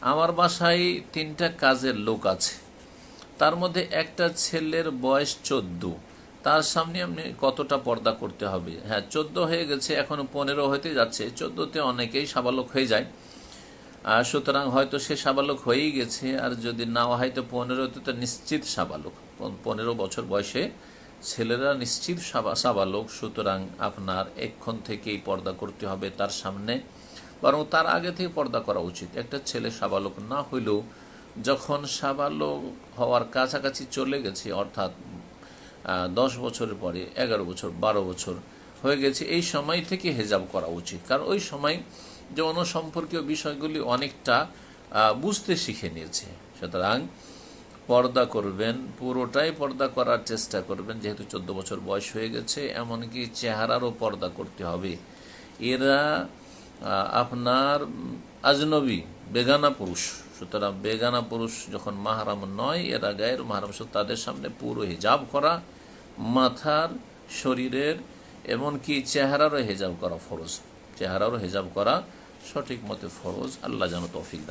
আমার বাসায় তিনটা কাজের লোক আছে। তার মধ্যে একটা ছেলের বয়স চোদ্দ। তার সামনে আপনি কতটা পর্দা করতে হবে? হ্যাঁ চোদ্দ হয়ে গেছে, এখনও পনেরো হতে যাচ্ছে। চোদ্দতে অনেকেই সাবালক হয়ে যায়। আর সুতরাং হয়তো সে সাবালক হয়েই গেছে, আর যদি না হয় তো পনেরোতে তো নিশ্চিত সাবালক। পনেরো বছর বয়সে ছেলেরা নিশ্চিত সাবা- সাবালক। সুতরাং আপনার এক্ষণ থেকেই পর্দা করতে হবে তার সামনে। বরং তার আগে থেকে পর্দা করা উচিত। একটা ছেলে সাবালক না হইলেও যখন সাবালক হওয়ার কাছাকাছি চলে গেছে, অর্থাৎ দশ বছরের পরে, এগারো বছর, বারো বছর হয়ে গেছে, এই সময় থেকে হেজাব করা উচিত। কারণ ওই সময় যৌন সম্পর্কীয় বিষয়গুলি অনেকটা বুঝতে শিখে নিয়েছে। সুতরাং পর্দা করবেন, পুরোটাই পর্দা করার চেষ্টা করবেন, যেহেতু চোদ্দ বছর বয়স হয়ে গেছে, এমনকি চেহারারও পর্দা করতে হবে। এরা আপনার আজনবী, বেগানা পুরুষ। সুতরাং বেগানা পুরুষ যখন মাহারাম নয়, এরা গায়ের মাহারাম তাদের সামনে পুরো হিজাব করা, মাথার শরীরের এমনকি চেহারারও হেজাব করা ফরজ। চেহারারও হেজাব করা সঠিক মতে ফরজ। আল্লাহ যেন তৌফিক দান